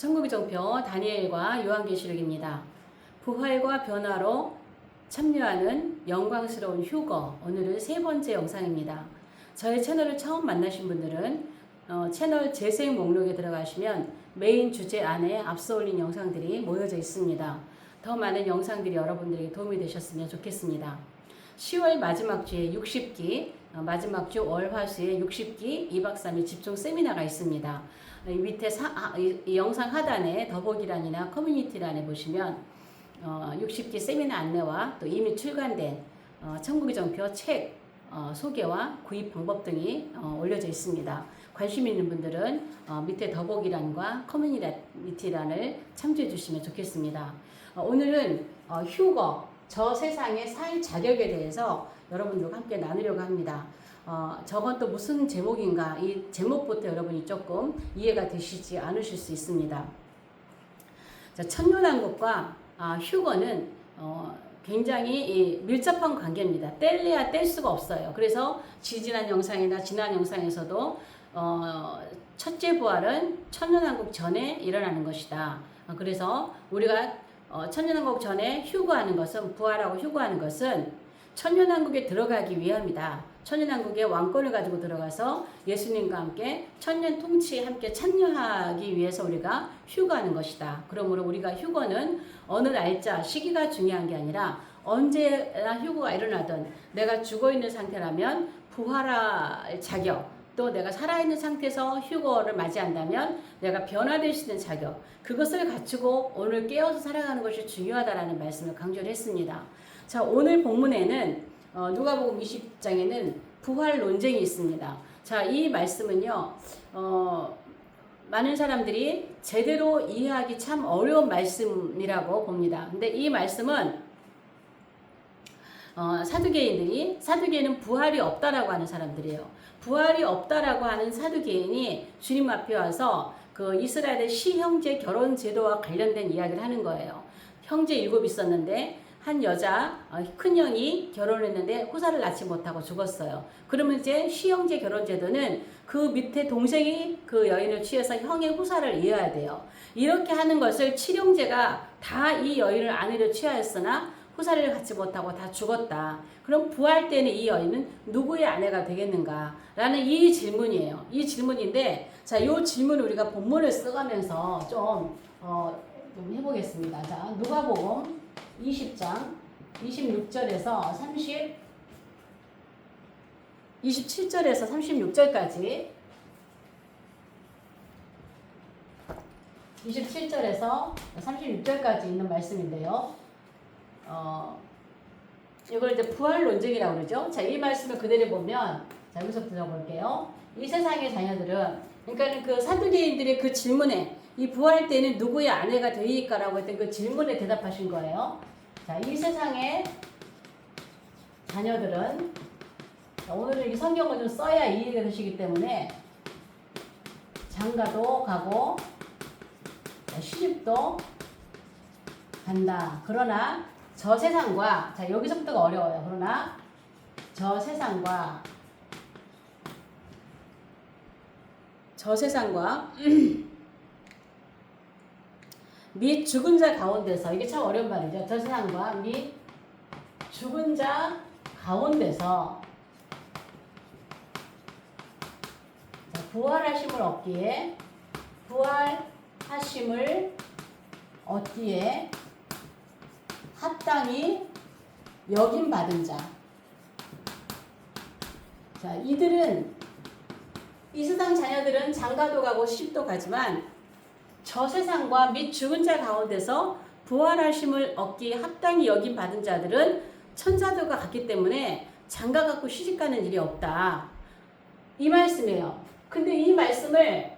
천국의 종표 다니엘과 요한계시록입니다. 부활과 변화로 참여하는 영광스러운 휴거 오늘은 세 번째 영상입니다. 저희 채널을 처음 만나신 분들은 어, 채널 재생 목록에 들어가시면 메인 주제 안에 앞서 올린 영상들이 모여져 있습니다. 더 많은 영상들이 여러분들에게 도움이 되셨으면 좋겠습니다. 10월 마지막 주에 60기, 어, 마지막 주 월화수에 60기 2박 3일 집중 세미나가 있습니다. 이 밑에 사, 아, 이, 이 영상 하단에 더보기란이나 커뮤니티란에 보시면 어, 60기 세미나 안내와 또 이미 출간된 어, 천국의 정표 책 어, 소개와 구입 방법 등이 어, 올려져 있습니다. 관심 있는 분들은 어, 밑에 더보기란과 커뮤니티란을 참조해 주시면 좋겠습니다. 어, 오늘은 어, 휴거, 저 세상의 살 자격에 대해서 여러분들과 함께 나누려고 합니다. 어, 저건 또 무슨 제목인가 이 제목부터 여러분이 조금 이해가 되시지 않으실 수 있습니다. 자, 천년왕국과 아, 휴거는 어, 굉장히 이 밀접한 관계입니다. 뗄래야 뗄 수가 없어요. 그래서 지지난 영상이나 지난 영상에서도 어, 첫째 부활은 천년왕국 전에 일어나는 것이다. 어, 그래서 우리가 어, 천년왕국 전에 휴거하는 것은 부활하고 휴거하는 것은 천년왕국에 들어가기 위함이다. 천년왕국의 왕권을 가지고 들어가서 예수님과 함께 천년 통치에 함께 참여하기 위해서 우리가 휴거하는 것이다. 그러므로 우리가 휴거는 어느 날짜, 시기가 중요한 게 아니라 언제나 휴거가 일어나든 내가 죽어 있는 상태라면 부활할 자격, 또 내가 살아있는 상태에서 휴거를 맞이한다면 내가 변화될 수 있는 자격, 그것을 갖추고 오늘 깨어서 살아가는 것이 중요하다라는 말씀을 강조를 했습니다. 자, 오늘 본문에는 어, 누가복음 20장에는 부활 논쟁이 있습니다. 자, 이 말씀은요. 어, 많은 사람들이 제대로 이해하기 참 어려운 말씀이라고 봅니다. 근데 이 말씀은 어, 사두개인들이 사두개인은 부활이 없다라고 하는 사람들이에요. 부활이 없다라고 하는 사두개인이 주님 앞에 와서 그 이스라엘의 시형제 결혼 제도와 관련된 이야기를 하는 거예요. 형제 일곱 있었는데 한 여자 어, 큰 형이 결혼했는데 후사를 낳지 못하고 죽었어요. 그러면 이제 시형제 결혼 제도는 그 밑에 동생이 그 여인을 취해서 형의 후사를 이어야 돼요. 이렇게 하는 것을 칠형제가 다 이 여인을 아내로 취하였으나 후사를 갖지 못하고 다 죽었다. 그럼 부활 때는 이 여인은 누구의 아내가 되겠는가? 라는 이 질문이에요. 이 질문인데, 자, 이 질문을 우리가 본문을 써가면서 좀, 어, 좀 해보겠습니다. 자, 누가복음 20장 26절에서 30, 27절에서 36절까지 27절에서 36절까지 있는 말씀인데요. 어, 이걸 이제 부활 논쟁이라고 그러죠. 자, 이 말씀을 그대로 보면, 자, 여기서 들어볼게요. 이 세상의 자녀들은, 그러니까 그 사두개인들의 그 질문에, 이 부활 때는 누구의 아내가 되니까라고 했던 그 질문에 대답하신 거예요. 자, 이 세상의 자녀들은, 자, 오늘은 이 성경을 좀 써야 이해가 되시기 때문에, 장가도 가고, 자, 시집도 간다. 그러나 저 세상과 자 여기서부터가 어려워요. 그러나 저 세상과 저 세상과 및 죽은 자 가운데서 이게 참 어려운 말이죠. 저 세상과 및 죽은 자 가운데서 자, 부활하심을 얻기에 부활하심을 얻기에 합당히 여김 받은 자. 자, 이들은 이 세상 자녀들은 장가도 가고 시집도 가지만 저 세상과 및 죽은 자 가운데서 부활하심을 얻기 합당히 여김 받은 자들은 천사들과 같기 때문에 장가 갖고 시집 가는 일이 없다. 이 말씀이에요. 근데 이 말씀을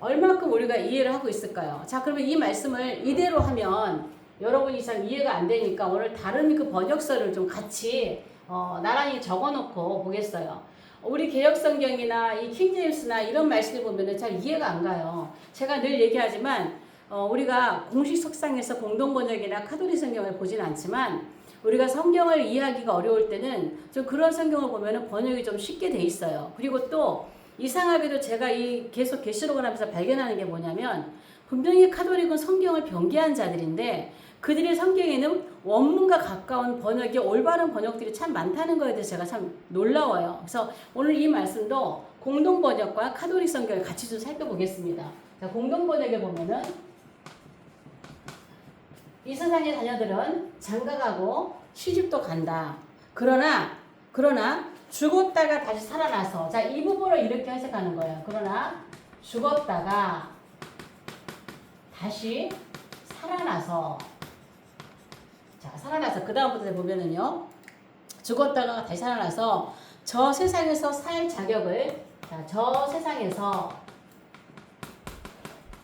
얼마큼 우리가 이해를 하고 있을까요? 자, 그러면 이 말씀을 이대로 하면 여러분이 잘 이해가 안 되니까 오늘 다른 그 번역서를 좀 같이 어, 나란히 적어놓고 보겠어요. 우리 개혁성경이나 이 킹제임스나 이런 말씀을 보면 잘 이해가 안 가요. 제가 늘 얘기하지만 어, 우리가 공식 석상에서 공동 번역이나 카톨릭 성경을 보진 않지만 우리가 성경을 이해하기가 어려울 때는 좀 그런 성경을 보면 번역이 좀 쉽게 돼 있어요. 그리고 또 이상하게도 제가 이 계속 계시록을 하면서 발견하는 게 뭐냐면 분명히 카톨릭은 성경을 변개한 자들인데 그들의 성경에는 원문과 가까운 번역이 올바른 번역들이 참 많다는 거에 대해서 제가 참 놀라워요. 그래서 오늘 이 말씀도 공동 번역과 카톨릭 성경을 같이 좀 살펴보겠습니다. 자, 공동 번역에 보면은 이 세상의 자녀들은 장가가고 시집도 간다. 그러나 그러나 죽었다가 다시 살아나서 자 이 부분을 이렇게 해석하는 거예요. 그러나 죽었다가 다시 살아나서 자 살아나서 그 다음부터 보면은요 죽었다가 다시 살아나서 저 세상에서 살 자격을 자, 저 세상에서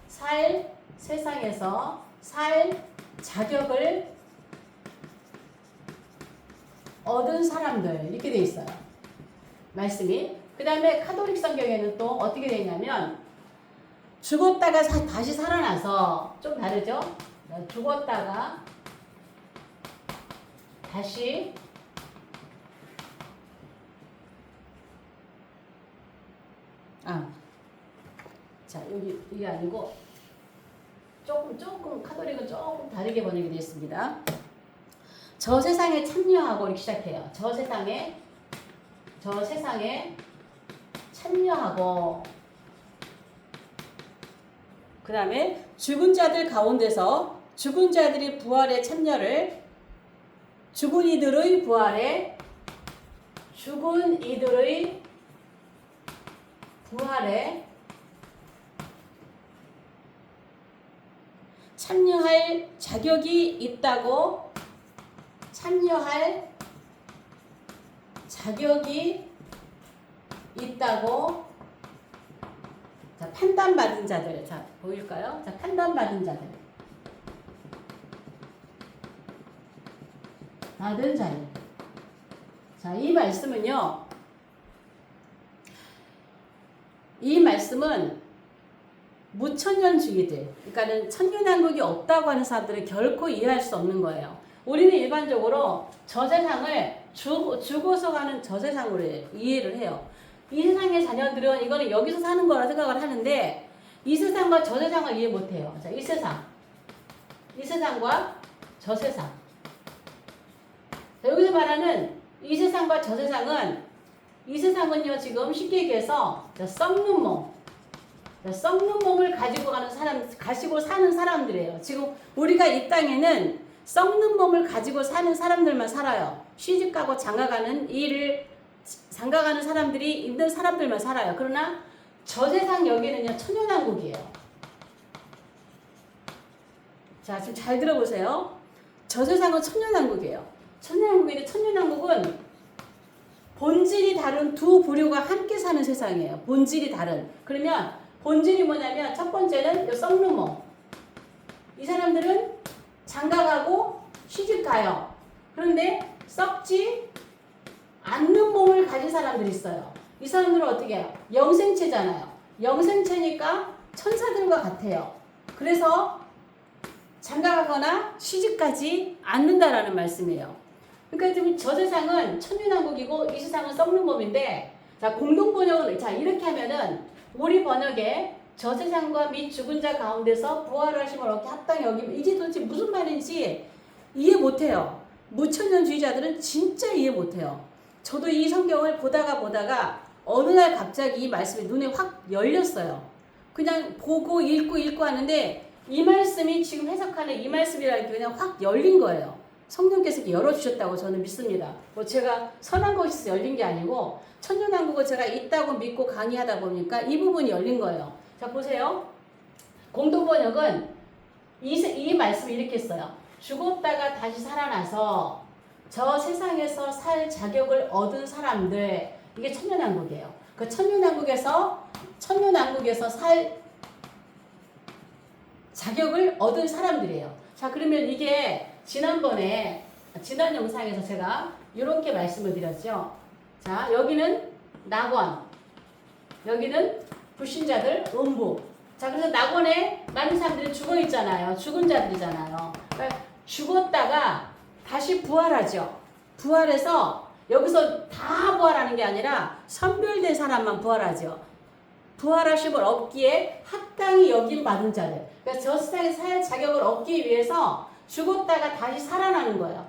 살 세상에서 살 자격을 얻은 사람들 이렇게 돼 있어요. 말씀이. 그 다음에 카톨릭 성경에는 또 어떻게 되어 있냐면 죽었다가 사- 다시 살아나서 좀 다르죠? 죽었다가 다시 아, 자 여기 이게 아니고 조금 조금 카톨릭은 조금 다르게 번역이 되어 있습니다. 저 세상에 참여하고 이렇게 시작해요. 저 세상에 저 세상에 참여하고 그 다음에 죽은 자들 가운데서 죽은 자들이 부활에 참여를 죽은 이들의 부활에 죽은 이들의 부활에 참여할 자격이 있다고 참여할 자격이 있다고 자, 판단받은 자들 자 보일까요? 자 판단받은 자들 받은 자들 자이 말씀은요 이 말씀은 무천년 주의들 그러니까는 천년왕국이 없다고 하는 사람들은 결코 이해할 수 없는 거예요 우리는 일반적으로 저 세상을 죽, 죽어서 가는 저 세상으로 이해를 해요. 이 세상의 자녀들은 이거는 여기서 사는 거라 생각을 하는데 이 세상과 저 세상을 이해 못 해요. 자, 이 세상. 이 세상과 저 세상. 자, 여기서 말하는 이 세상과 저 세상은 이 세상은요, 지금 쉽게 얘기해서 자, 썩는 몸. 자, 썩는 몸을 가지고 가는 사람, 가지고 사는 사람들이에요. 지금 우리가 이 땅에는 썩는 몸을 가지고 사는 사람들만 살아요. 시집 가고 장가 가는 일을 장가 가는 사람들이 있는 사람들만 살아요. 그러나 저 세상 여기는요 천연왕국이에요. 자 지금 잘 들어보세요. 저 세상은 천연왕국이에요. 천연왕국인데 천연왕국은 본질이 다른 두 부류가 함께 사는 세상이에요. 본질이 다른. 그러면 본질이 뭐냐면 첫 번째는 몸. 이 사람들은 장가가고 시집 가요. 그런데 썩지 않는 몸을 가진 사람들이 있어요. 이 사람들은 어떻게 해요? 영생체잖아요. 영생체니까 천사들과 같아요. 그래서 장가가거나 시집가지 않는다라는 말씀이에요. 그러니까 지금 저 세상은 천년왕국이고 이 세상은 썩는 몸인데 자 공동 번역은 자 이렇게 하면은 우리 번역에 저 세상과 및 죽은 자 가운데서 부활하심을 얻게 합당히 여기면 이게 도대체 무슨 말인지 이해 못해요. 무천년주의자들은 진짜 이해 못해요. 저도 이 성경을 보다가 보다가 어느 날 갑자기 이 말씀이 눈에 확 열렸어요. 그냥 보고 읽고 읽고 하는데 이 말씀이 지금 해석하는 이 말씀이라는 게 그냥 확 열린 거예요. 성령께서 열어주셨다고 저는 믿습니다. 뭐 제가 선한 것이 열린 게 아니고 천년왕국을 제가 있다고 믿고 강의하다 보니까 이 부분이 열린 거예요. 자 보세요. 공동번역은 이, 이 말씀을 이렇게 써요. 죽었다가 다시 살아나서 저 세상에서 살 자격을 얻은 사람들 이게 천년왕국이에요. 그 천년왕국에서 천년왕국에서 살 자격을 얻은 사람들이에요. 자 그러면 이게 지난번에 지난 영상에서 제가 이렇게 말씀을 드렸죠. 자 여기는 낙원, 여기는 불신자들 음부. 자 그래서 낙원에 많은 사람들이 죽어 있잖아요. 죽은 자들이잖아요. 그러니까 죽었다가 다시 부활하죠. 부활해서 여기서 다 부활하는 게 아니라 선별된 사람만 부활하죠. 부활하심을 얻기에 합당히 여김 받은 자들. 그러니까 저 세상에 살 자격을 얻기 위해서 죽었다가 다시 살아나는 거예요.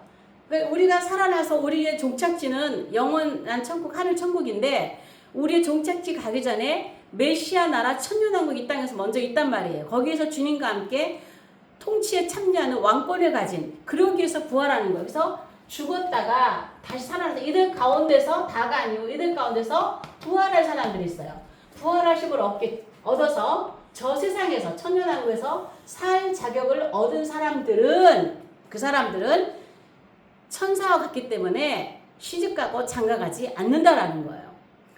우리가 살아나서 우리의 종착지는 영원한 천국, 하늘 천국인데 우리의 종착지 가기 전에 메시아 나라 천년왕국 이 땅에서 먼저 있단 말이에요. 거기에서 주님과 함께 통치에 참여하는 왕권을 가진 그러기 위해서 부활하는 거예요. 그래서 죽었다가 다시 살아나서 이들 가운데서 다가 아니고 이들 가운데서 부활할 사람들이 있어요. 부활하심을 얻게 얻어서 저 세상에서 천년왕국에서 살 자격을 얻은 사람들은 그 사람들은 천사와 같기 때문에 시집가고 장가가지 않는다라는 거예요.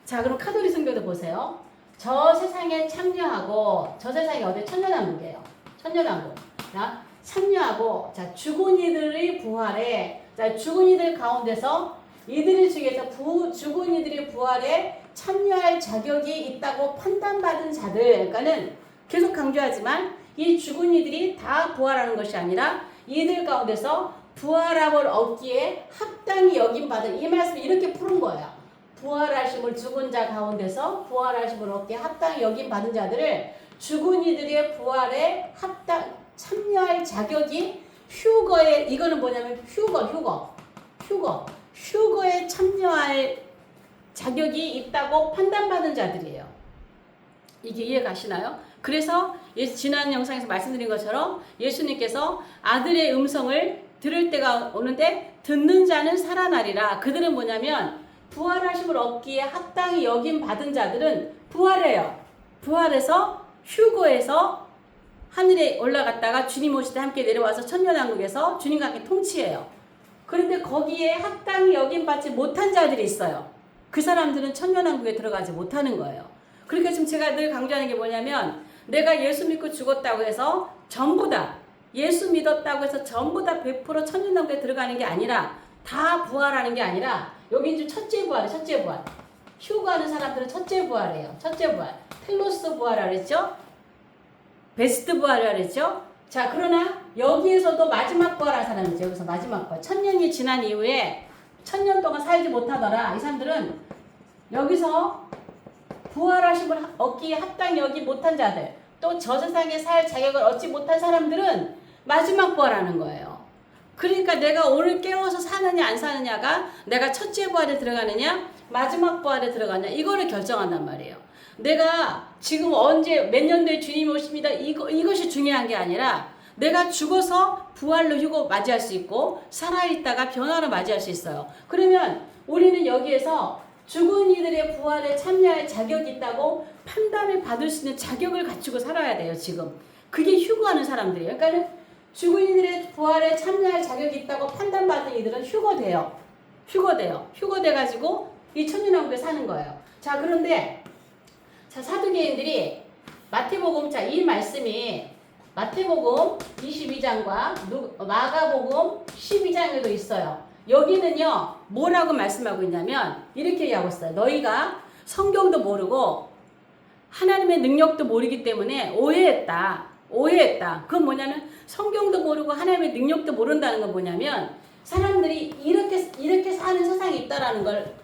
자, 그럼 카톨릭 성경도 보세요. 저 세상에 참여하고 저 세상이 어디 천년왕국이에요. 천년왕국. 자, 참여하고 자 죽은 이들의 부활에 자 죽은 이들 가운데서 이들 중에서 부, 죽은 이들의 부활에 참여할 자격이 있다고 판단받은 자들 그러니까는 계속 강조하지만 이 죽은 이들이 다 부활하는 것이 아니라 이들 가운데서 부활함을 얻기에 합당히 여김 받은 이 말씀을 이렇게 푸는 거예요. 부활하심을 죽은 자 가운데서 부활하심을 얻기에 합당히 여김 받은 자들을 죽은 이들의 부활에 합당 참여할 자격이 휴거에 이거는 뭐냐면 휴거 휴거 휴거 휴거에 참여할 자격이 있다고 판단받은 자들이에요. 이게 이해 가시나요? 그래서 예- 지난 영상에서 말씀드린 것처럼 예수님께서 아들의 음성을 들을 때가 오는데 듣는 자는 살아나리라. 그들은 뭐냐면 부활하심을 얻기에 합당히 여김 받은 자들은 부활해요. 부활해서 휴거에서 하늘에 올라갔다가 주님 오실 때 함께 내려와서 천년왕국에서 주님과 함께 통치해요. 그런데 거기에 합당히 여김 받지 못한 자들이 있어요. 그 사람들은 천년왕국에 들어가지 못하는 거예요. 그러니까 지금 제가 늘 강조하는 게 뭐냐면 내가 예수 믿고 죽었다고 해서 전부 다 예수 믿었다고 해서 전부 다 100% 천년왕국에 들어가는 게 아니라 다 부활하는 게 아니라 여기 이제 첫째 부활, 첫째 부활. 휴가하는 사람들은 첫째 부활이에요. 첫째 부활. 텔로스 부활이라 그랬죠? 베스트 부활이라 그랬죠? 자, 그러나 여기에서도 마지막 부활한 사람이죠. 여기서 마지막 부활. 천년이 지난 이후에 천년 동안 살지 못하더라. 이 사람들은 여기서 부활하심을 얻기에 합당히 여기 못한 자들, 또 저 세상에 살 자격을 얻지 못한 사람들은 마지막 부활하는 거예요. 그러니까 내가 오늘 깨워서 사느냐 안 사느냐가 내가 첫째 부활에 들어가느냐 마지막 부활에 들어가냐 이거를 결정한단 말이에요. 내가 지금 언제 몇 년도에 주님 오십니다 이거 이것이 중요한 게 아니라 내가 죽어서 부활로 휴고 맞이할 수 있고 살아있다가 변화로 맞이할 수 있어요. 그러면 우리는 여기에서 죽은 이들의 부활에 참여할 자격이 있다고 판단을 받을 수 있는 자격을 갖추고 살아야 돼요, 지금. 그게 휴거하는 사람들이에요. 그러니까 죽은 이들의 부활에 참여할 자격이 있다고 판단받은 이들은 휴거돼요. 휴거돼요. 휴거돼가지고 이 천년왕국에 사는 거예요. 자, 그런데 자, 사두개인들이 마태복음 자, 이 말씀이 마태복음 22장과 마가복음 12장에도 있어요. 여기는요, 뭐라고 말씀하고 있냐면, 이렇게 얘기하고 있어요. 너희가 성경도 모르고, 하나님의 능력도 모르기 때문에 오해했다. 오해했다. 그건 뭐냐면, 성경도 모르고 하나님의 능력도 모른다는 건 뭐냐면, 사람들이 이렇게, 이렇게 사는 세상이 있다라는 걸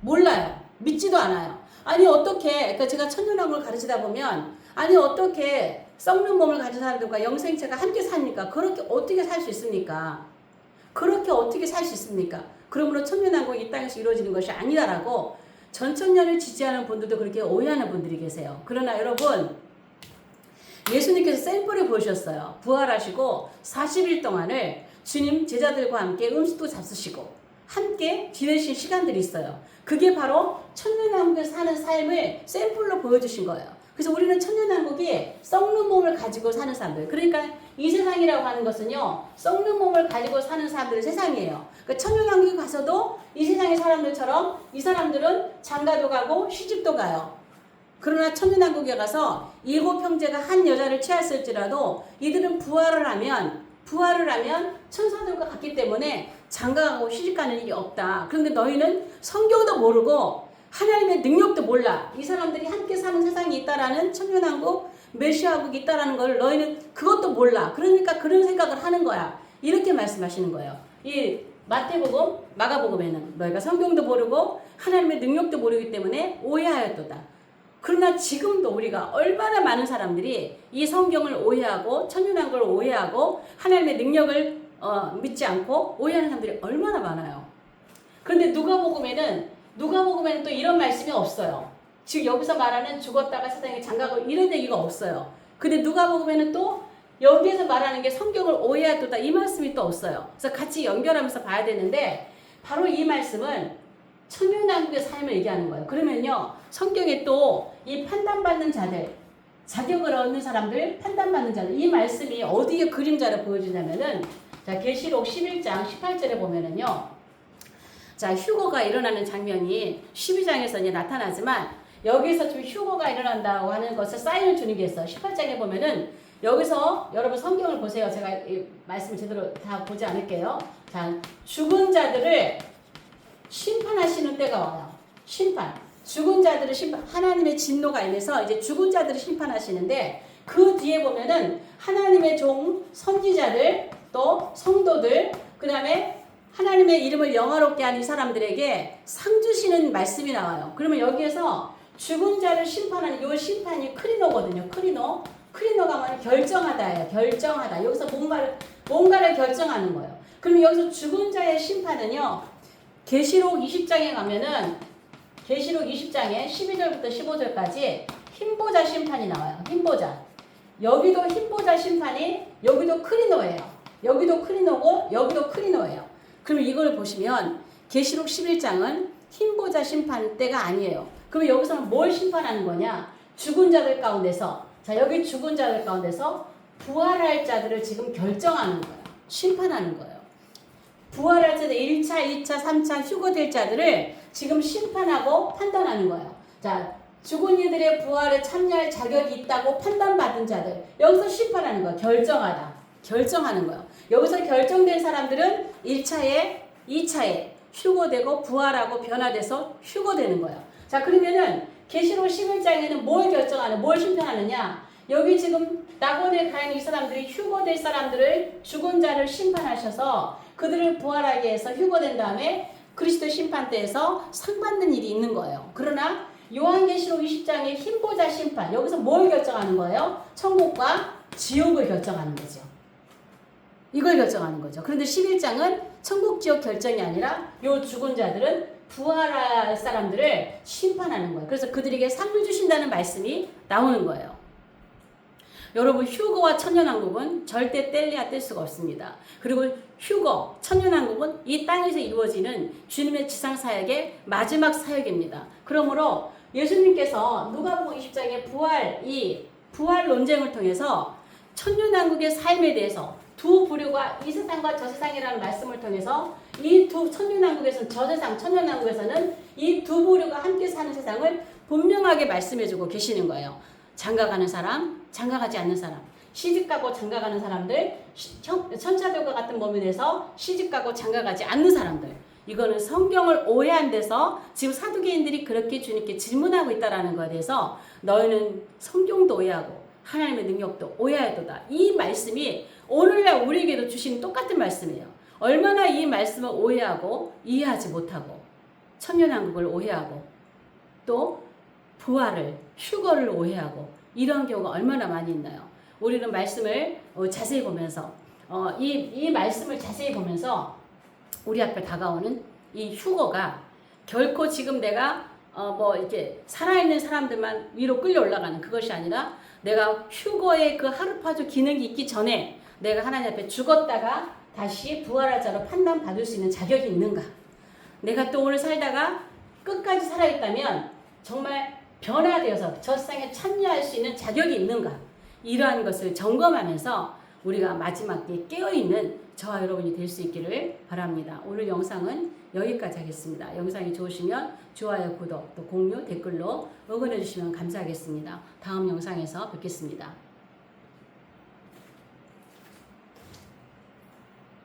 몰라요. 믿지도 않아요. 아니, 어떻게, 그러니까 제가 천년왕국을 가르치다 보면, 아니, 어떻게 썩는 몸을 가진 사람들과 영생체가 함께 삽니까? 그렇게 어떻게 살 수 있습니까? 그렇게 어떻게 살 수 있습니까? 그러므로 천년왕국이 이 땅에서 이루어지는 것이 아니다라고 전천년을 지지하는 분들도 그렇게 오해하는 분들이 계세요. 그러나 여러분, 예수님께서 샘플을 보셨어요. 부활하시고 40일 동안을 주님 제자들과 함께 음식도 잡수시고 함께 지내신 시간들이 있어요. 그게 바로 천년왕국에서 사는 삶을 샘플로 보여주신 거예요. 그래서 우리는 천년왕국이 썩는 몸을 가지고 사는 사람들. 그러니까 이 세상이라고 하는 것은요, 썩는 몸을 가지고 사는 사람들의 세상이에요. 그러니까 천년왕국에 가서도 이 세상의 사람들처럼 이 사람들은 장가도 가고 시집도 가요. 그러나 천년왕국에 가서 일곱 형제가 한 여자를 취했을지라도 이들은 부활을 하면 부활을 하면 천사들과 같기 때문에 장가가고 시집가는 일이 없다. 그런데 너희는 성경도 모르고 하나님의 능력도 몰라. 이 사람들이 함께 사는 세상이 있다라는 천년왕국, 메시아국이 있다라는 걸 너희는 그것도 몰라. 그러니까 그런 생각을 하는 거야. 이렇게 말씀하시는 거예요. 이 마태복음, 마가복음에는 너희가 성경도 모르고 하나님의 능력도 모르기 때문에 오해하였도다. 그러나 지금도 우리가 얼마나 많은 사람들이 이 성경을 오해하고 천연한 걸 오해하고 하나님의 능력을 어, 믿지 않고 오해하는 사람들이 얼마나 많아요. 그런데 누가복음에는 누가복음에는 또 이런 말씀이 없어요. 지금 여기서 말하는 죽었다가 세상에 장가고 이런 얘기가 없어요. 근데 누가복음에는 또 여기에서 말하는 게 성경을 오해하도다 이 말씀이 또 없어요. 그래서 같이 연결하면서 봐야 되는데 바로 이 말씀은 천년왕국의 삶을 얘기하는 거예요. 그러면요 성경에 또 이 판단받는 자들 자격을 얻는 사람들 판단받는 자들 이 말씀이 어디에 그림자를 보여주냐면은 자 계시록 11장 18절에 보면은요 자 휴거가 일어나는 장면이 12장에서 이제 나타나지만 여기서 좀 휴거가 일어난다고 하는 것을 사인을 주는 게 있어요. 18장에 보면은 여기서 여러분 성경을 보세요. 제가 이 말씀을 제대로 다 보지 않을게요. 자, 죽은 자들을 심판하시는 때가 와요. 심판. 죽은 자들을 심판, 하나님의 진노가 임해서 이제 죽은 자들을 심판하시는데 그 뒤에 보면은 하나님의 종, 선지자들, 또 성도들, 그 다음에 하나님의 이름을 영화롭게 하는 이 사람들에게 상 주시는 말씀이 나와요. 그러면 여기에서 죽은 자를 심판하는 이 심판이 크리노거든요. 크리노. 크리노가 뭐냐 결정하다예요. 결정하다. 여기서 뭔가를 뭔가를 결정하는 거예요. 그럼 여기서 죽은 자의 심판은요. 계시록 20장에 가면은 계시록 20장에 12절부터 15절까지 흰보자 심판이 나와요. 흰보자. 여기도 흰보자 심판이 여기도 크리노예요. 여기도 크리노고 여기도 크리노예요. 그럼 이걸 보시면 계시록 11장은 흰보자 심판 때가 아니에요. 그럼 여기서는 뭘 심판하는 거냐? 죽은 자들 가운데서 자 여기 죽은 자들 가운데서 부활할 자들을 지금 결정하는 거예요. 심판하는 거예요. 부활할 자들 1차, 2차, 3차 휴거될 자들을 지금 심판하고 판단하는 거예요. 자, 죽은 이들의 부활에 참여할 자격이 있다고 판단받은 자들. 여기서 심판하는 거예요. 결정하다. 결정하는 거예요. 여기서 결정된 사람들은 1차에, 2차에 휴거되고 부활하고 변화돼서 휴거되는 거예요. 자, 그러면은 계시록 11장에는 뭘 결정하는, 뭘 심판하느냐? 여기 지금 낙원에 가 있는 이 사람들이 휴거될 사람들을 죽은 자를 심판하셔서 그들을 부활하게 해서 휴거된 다음에 그리스도 심판대에서 상 받는 일이 있는 거예요. 그러나 요한계시록 20장의 흰보자 심판 여기서 뭘 결정하는 거예요? 천국과 지옥을 결정하는 거죠. 이걸 결정하는 거죠. 그런데 11장은 천국 지옥 결정이 아니라 요 죽은 자들은 부활할 사람들을 심판하는 거예요. 그래서 그들에게 상을 주신다는 말씀이 나오는 거예요. 여러분 휴거와 천년왕국은 절대 뗄래야 뗄 수가 없습니다. 그리고 휴거, 천년왕국은 이 땅에서 이루어지는 주님의 지상 사역의 마지막 사역입니다. 그러므로 예수님께서 누가복음 20장의 부활 이 부활 논쟁을 통해서 천년왕국의 삶에 대해서 두 부류가 이 세상과 저 세상이라는 말씀을 통해서 이 두 천년왕국에서는 저 세상 천년왕국에서는 이 두 부류가 함께 사는 세상을 분명하게 말씀해주고 계시는 거예요. 장가가는 사람, 장가가지 않는 사람, 시집가고 장가가는 사람들, 천사들과 같은 몸이 돼서 시집가고 장가가지 않는 사람들. 이거는 성경을 오해한 데서 지금 사두개인들이 그렇게 주님께 질문하고 있다라는 것에 대해서 너희는 성경도 오해하고 하나님의 능력도 오해하도다. 이 말씀이 오늘날 우리에게도 주신 똑같은 말씀이에요. 얼마나 이 말씀을 오해하고 이해하지 못하고 천년왕국을 오해하고 또 부활을 휴거를 오해하고 이런 경우가 얼마나 많이 있나요? 우리는 말씀을 어, 자세히 보면서 어, 이, 이 말씀을 자세히 보면서 우리 앞에 다가오는 이 휴거가 결코 지금 내가 어, 뭐 이렇게 살아있는 사람들만 위로 끌려 올라가는 그것이 아니라 내가 휴거의 그 하루파주 기능이 있기 전에 내가 하나님 앞에 죽었다가 다시 부활할 자로 판단받을 수 있는 자격이 있는가? 내가 또 오늘 살다가 끝까지 살아있다면 정말 변화되어서 저 세상에 참여할 수 있는 자격이 있는가? 이러한 것을 점검하면서 우리가 마지막에 깨어있는 저와 여러분이 될 수 있기를 바랍니다. 오늘 영상은 여기까지 하겠습니다. 영상이 좋으시면 좋아요, 구독, 또 공유, 댓글로 응원해 주시면 감사하겠습니다. 다음 영상에서 뵙겠습니다.